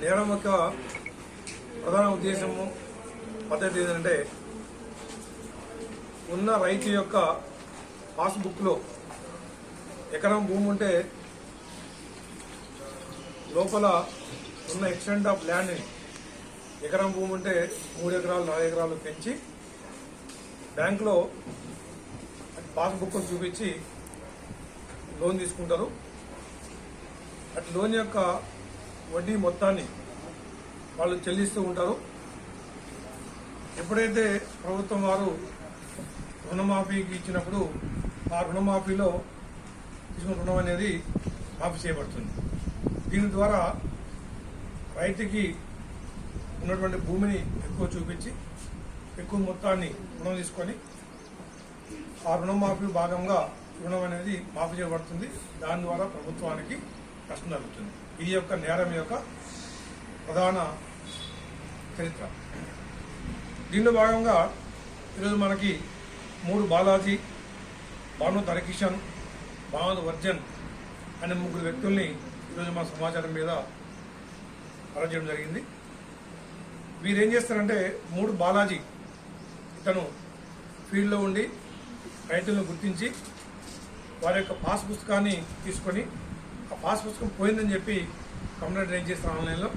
నేరం యొక్క ప్రధాన ఉద్దేశము పద్ధతి ఏంటంటే ఉన్న రైతు యొక్క పాస్బుక్లో ఎకరం భూమి ఉంటే లోపల ఉన్న ఎక్స్టెంట్ ఆఫ్ ల్యాండ్ని ఎకరం భూమి ఉంటే మూడు ఎకరాలు నాలుగు ఎకరాలు పెంచి బ్యాంకులో పాస్బుక్ చూపించి లోన్ తీసుకుంటారు. అటు లోన్ యొక్క వడ్డీ మొత్తాన్ని వాళ్ళు చెల్లిస్తూ ఉంటారు. ఎప్పుడైతే ప్రభుత్వం వారు రుణమాఫీకి ఇచ్చినప్పుడు ఆ రుణమాఫీలో తీసుకున్న రుణం అనేది మాఫీ చేయబడుతుంది. దీని ద్వారా రైతుకి ఉన్నటువంటి భూమిని ఎక్కువ చూపించి ఎక్కువ మొత్తాన్ని రుణం తీసుకొని ఆ రుణమాఫీ భాగంగా రుణం అనేది మాఫీ చేయబడుతుంది. దాని ద్వారా ప్రభుత్వానికి నష్టం జరుగుతుంది ఇది యొక్క నేరం యొక్క ప్రధాన చరిత్ర. దీనిలో భాగంగా ఈరోజు మనకి మూడు బాలాజీ భాను తరకిషన్ భాను వర్జన్ అనే ముగ్గురు వ్యక్తుల్ని ఈరోజు మా సమాచారం మీద అరెస్ట్ చేయడం జరిగింది. వీరేం చేస్తారంటే మూడు బాలాజీ ఇతను ఫీల్డ్లో ఉండి రైతులను గుర్తించి వారి యొక్క పాస్ పుస్తకాన్ని తీసుకొని పాస్ పుస్తకం పోయిందని చెప్పి కంప్లైంట్ రేజ్ చేస్తారు ఆన్లైన్లో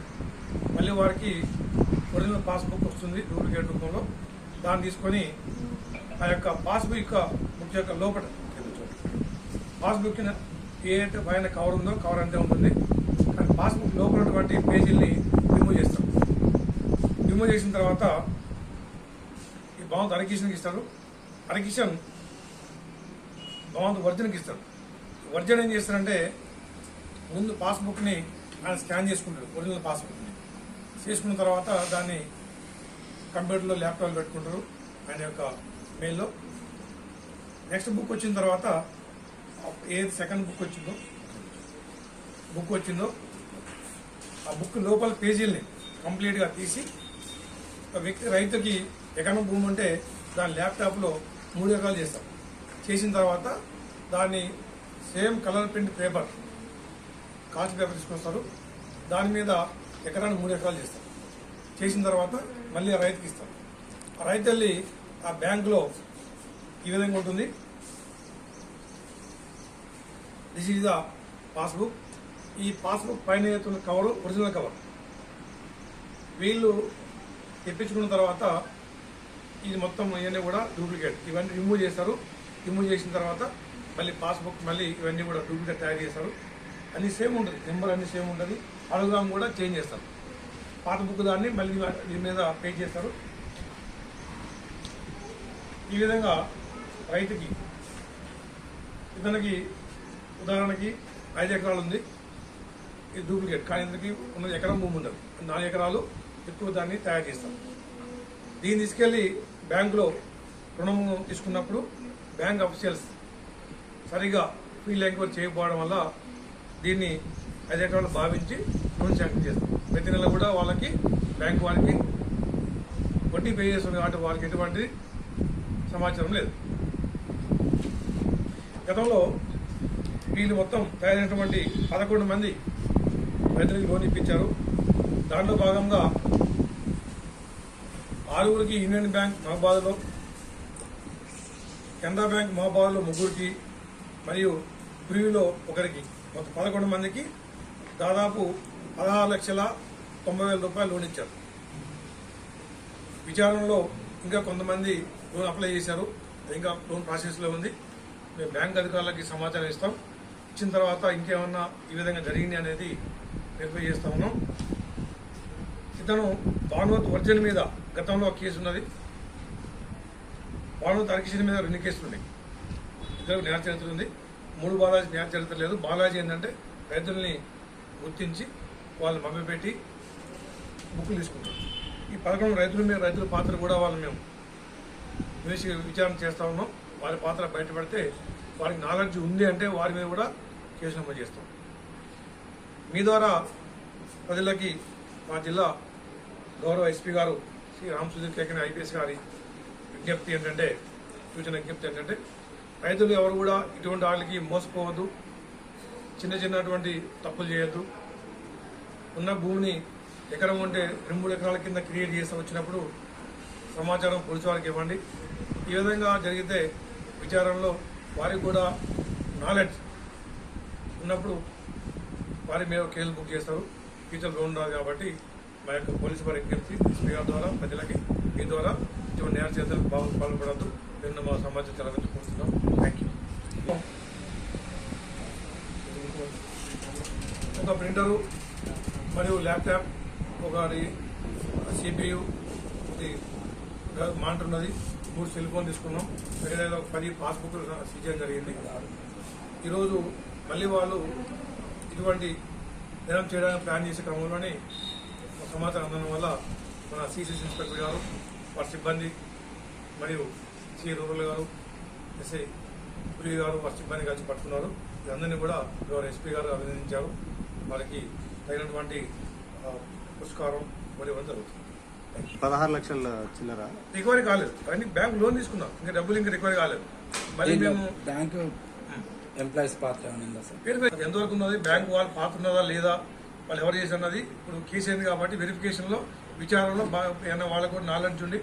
మళ్ళీ వారికి ఒరిజినల్ పాస్బుక్ వస్తుంది డూప్లికేట్ రూపంలో. దాన్ని తీసుకొని ఆ యొక్క పాస్బుక్ యొక్క బుక్ యొక్క లోపల పాస్బుక్ ఏ పైన కవర్ ఉందో కవర్ అంతే ఉంటుంది. కానీ పాస్బుక్ లోపల ఉన్నటువంటి పేజీల్ని రిమూవ్ చేస్తాం. రిమూవ్ చేసిన తర్వాత ఈ బాగుంది హరికిషన్కి ఇస్తారు. హరికిషన్ బాగుంది వర్జన్కి ఇస్తారు. వర్జన్ ఏం చేస్తారంటే ముందు పాస్బుక్ని ఆయన స్కాన్ చేసుకుంటాడు ఒరిజినల్ పాస్బుక్ని. చేసుకున్న తర్వాత దాన్ని కంప్యూటర్లో ల్యాప్టాప్ పెట్టుకుంటారు ఆయన యొక్క మెయిల్లో. నెక్స్ట్ బుక్ వచ్చిన తర్వాత ఏది సెకండ్ బుక్ వచ్చిందో బుక్ వచ్చిందో ఆ బుక్ లోపల పేజీల్ని కంప్లీట్గా తీసి ఒక వ్యక్తి రైతుకి ఎకరం భూమి ఉంటే దాని ల్యాప్టాప్లో మూడు ఎకరాలు చేస్తాం. చేసిన తర్వాత దాన్ని సేమ్ కలర్ ప్రింట్ పేపర్ కాస్ట్ పేపర్ తీసుకొస్తారు. దాని మీద ఎకరానికి మూడు ఎకరాలు చేస్తారు. చేసిన తర్వాత మళ్ళీ ఆ రైతుకి ఇస్తారు. ఆ రైతు వెళ్ళి ఆ బ్యాంకులో ఈ విధంగా ఉంటుంది. దిస్ ఈజ్ ద పాస్బుక్ ఈ పాస్బుక్ పైన ఏతున్న కవర్ ఒరిజినల్ కవర్ వీళ్ళు తెప్పించుకున్న తర్వాత ఇది మొత్తం ఇవన్నీ కూడా డూప్లికేట్ ఇవన్నీ రిమూవ్ చేస్తారు. రిమూవ్ చేసిన తర్వాత మళ్ళీ పాస్బుక్ మళ్ళీ ఇవన్నీ కూడా డూప్లికేట్ తయారు చేస్తారు. అన్ని సేమ్ ఉంటుంది. నెంబర్ అన్ని సేమ్ ఉంటుంది. అడుగుదాం కూడా చేంజ్ చేస్తారు. పాత బుక్ దాన్ని మళ్ళీ దీని మీద పే చేస్తారు. ఈ విధంగా రైతుకి ఇతనికి ఉదాహరణకి ఐదు ఎకరాలు ఉంది. ఇది డూప్లికేట్ కానీ ఇతనికి ఉన్న ఎకరం భూమి ఉండదు. నాలుగు ఎకరాలు ఎక్కువ దాన్ని తయారు చేస్తాం దీన్ని తీసుకెళ్ళి బ్యాంకులో రుణం తీసుకున్నప్పుడు బ్యాంక్ అఫీషియల్స్ సరిగా ఫీల్డ్ ఎంక్వైరీ చేయకపోవడం వల్ల దీన్ని ఐదు ఎకరాలు భావించి లోన్ శాంక్షన్ చేస్తాం. ప్రతి నెల కూడా వాళ్ళకి బ్యాంక్ వారికి వడ్డీ పే చేస్తుంది కాబట్టి వాళ్ళకి ఎటువంటి సమాచారం లేదు. గతంలో వీళ్ళు మొత్తం తయారైనటువంటి పదకొండు మంది రైతులకు లోన్ ఇప్పించారు. దాంట్లో భాగంగా ఆరుగురికి యూనియన్ బ్యాంక్ మహబాద్లో కెనరా బ్యాంక్ మహబాద్లో ముగ్గురికి మరియు ప్రివ్యూలో ఒకరికి మొత్తం పదకొండు మందికి దాదాపు పదహారు లక్షల తొంభై వేల రూపాయలు లోన్ ఇచ్చారు. విచారణలో ఇంకా కొంతమంది లోన్ అప్లై చేశారు. ఇంకా లోన్ ప్రాసెస్లో ఉంది. మేము బ్యాంక్ అధికారులకి సమాచారం ఇస్తాం. ఇచ్చిన తర్వాత ఇంకేమన్నా ఈ విధంగా జరిగింది అనేది వెరిఫై చేస్తా ఉన్నాం. ఇతను భానువత్ వర్జన్ మీద గతంలో ఒక కేసు ఉన్నది. భానువత్ హరికిషన్ మీద రెండు కేసులు ఉన్నాయి. ఇద్దరు నేర చరిత్ర ఉంది. మూడు బాలాజీ న్యాయ చరిత్ర లేదు. బాలాజీ ఏంటంటే రైతుల్ని గుర్తించి వాళ్ళు మభ్యపెట్టి బుక్కులు తీసుకుంటారు. ఈ పథకం రైతుల మీద రైతుల పాత్ర కూడా వాళ్ళు మేము వేసి విచారణ చేస్తా ఉన్నాం. వారి పాత్ర బయటపడితే వారికి నాలెడ్జ్ ఉంది అంటే వారి మీద కూడా కేసు నమోదు చేస్తాం. మీ ద్వారా ప్రజలకి మా జిల్లా గౌరవ ఎస్పీ గారు శ్రీ రామ్ సుధీర్ కేకని ఐపీఎస్ గారి విజ్ఞప్తి ఏంటంటే సూచన విజ్ఞప్తి ఏంటంటే రైతులు ఎవరు కూడా ఇటువంటి వాళ్ళకి మోసపోవద్దు. చిన్న చిన్నటువంటి తప్పులు చేయొద్దు. ఉన్న భూమిని ఎకరం ఉంటే రెండు మూడు ఎకరాల కింద క్రియేట్ చేసి వచ్చినప్పుడు సమాచారం పోలీసు వారికి ఇవ్వండి. ఈ విధంగా జరిగితే విచారణలో వారికి కూడా నాలెడ్జ్ ఉన్నప్పుడు వారి మీద కేసులు బుక్ చేస్తారు. ఫ్యూచర్ ఉండదు కాబట్టి మా యొక్క పోలీసు వారి విజ్ఞప్తి ఎస్పీ గారి ద్వారా ప్రజలకి మీ ద్వారా ఇటువంటి నేర చేతలు బాగు పాల్పడద్దు. నిన్న మా సమాజం తెలవించుకుంటున్నాం థ్యాంక్ యూ ఒక ప్రింటరు మరియు ల్యాప్టాప్ ఒక సిపియు మానిటర్ ఉన్నది. మూడు సెల్ ఫోన్ తీసుకున్నాం. వేరే ఒక పది పాస్బుక్ సీజన్ జరిగింది. ఈరోజు మళ్ళీ వాళ్ళు ఇటువంటి నిరం చేయడానికి ప్లాన్ చేసే క్రమంలోనే సమాచారం అందడం వల్ల మన సిసిసి ఇన్స్పెక్టర్ గారు వారి సిబ్బంది మరియు సి రూరల్ గారు ఎస్ఐ పురి గారు వారి సిబ్బంది కలిసి పట్టుకున్నారు. వీరందరినీ కూడా గౌరవ ఎస్పీ గారు అభినందించారు. వారికి తగినటువంటి పురస్కారం మరి ఇవ్వడం జరుగుతుంది. పదహారు లక్షల చిల్లర? రికవరీ కాలేదు. కానీ బ్యాంక్ లోన్ తీసుకున్నాం ఇంకా డబ్బులు ఇంకా రికవరీ కాలేదు. మళ్ళీ మేము బ్యాంకు ఎంప్లాయీస్ పాత్ర ఎంతవరకు ఉన్నది? బ్యాంక్ వాళ్ళు పాత్ర ఉన్నదా లేదా? వాళ్ళు ఎవరు చేసి అన్నది ఇప్పుడు కేసు అయింది కాబట్టి వెరిఫికేషన్లో విచారణలో బాగా ఏమైనా వాళ్ళకు కూడా నాలెడ్జ్ ఉండి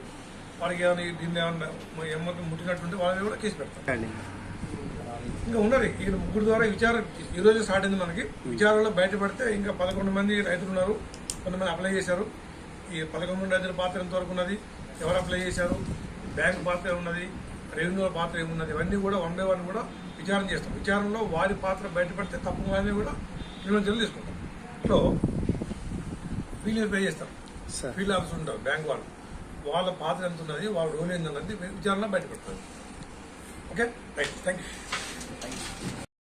వారికి ఏమైనా దీన్ని ఏమన్నా ఏమన్నా ముట్టినట్టుంటే వాళ్ళని కూడా కేసు పెడతాం. ఇంకా ఉన్నది. ఈ ముగ్గురు ద్వారా విచారణ ఈ రోజు స్టార్ట్ అయింది మనకి. విచారణలో బయటపడితే ఇంకా పదకొండు మంది రైతులు ఉన్నారు. కొంతమంది అప్లై చేశారు. ఈ పదకొండు మంది రైతుల పాత్ర ఎంతవరకు ఉన్నది? ఎవరు అప్లై చేశారు? బ్యాంక్ పాత్ర ఉన్నది రెవెన్యూ పాత్ర ఏమున్నది? ఇవన్నీ కూడా వన్ బై వన్ కూడా విచారణ చేస్తాం. విచారణలో వారి పాత్ర బయటపడితే తప్పు కానీ కూడా క్రిమినల్ చర్యలు తీసుకుంటాం. సో ఫీల్డ్ పే చేస్తాం ఫీల్డ్ ఆఫీస్ ఉంటారు బ్యాంక్ వాళ్ళు. వాళ్ళ పాత్ర ఎంత ఉన్నది వాళ్ళ రోల్ ఏంటన్నది విచారణ బయటపడుతుంది. Okay right thank you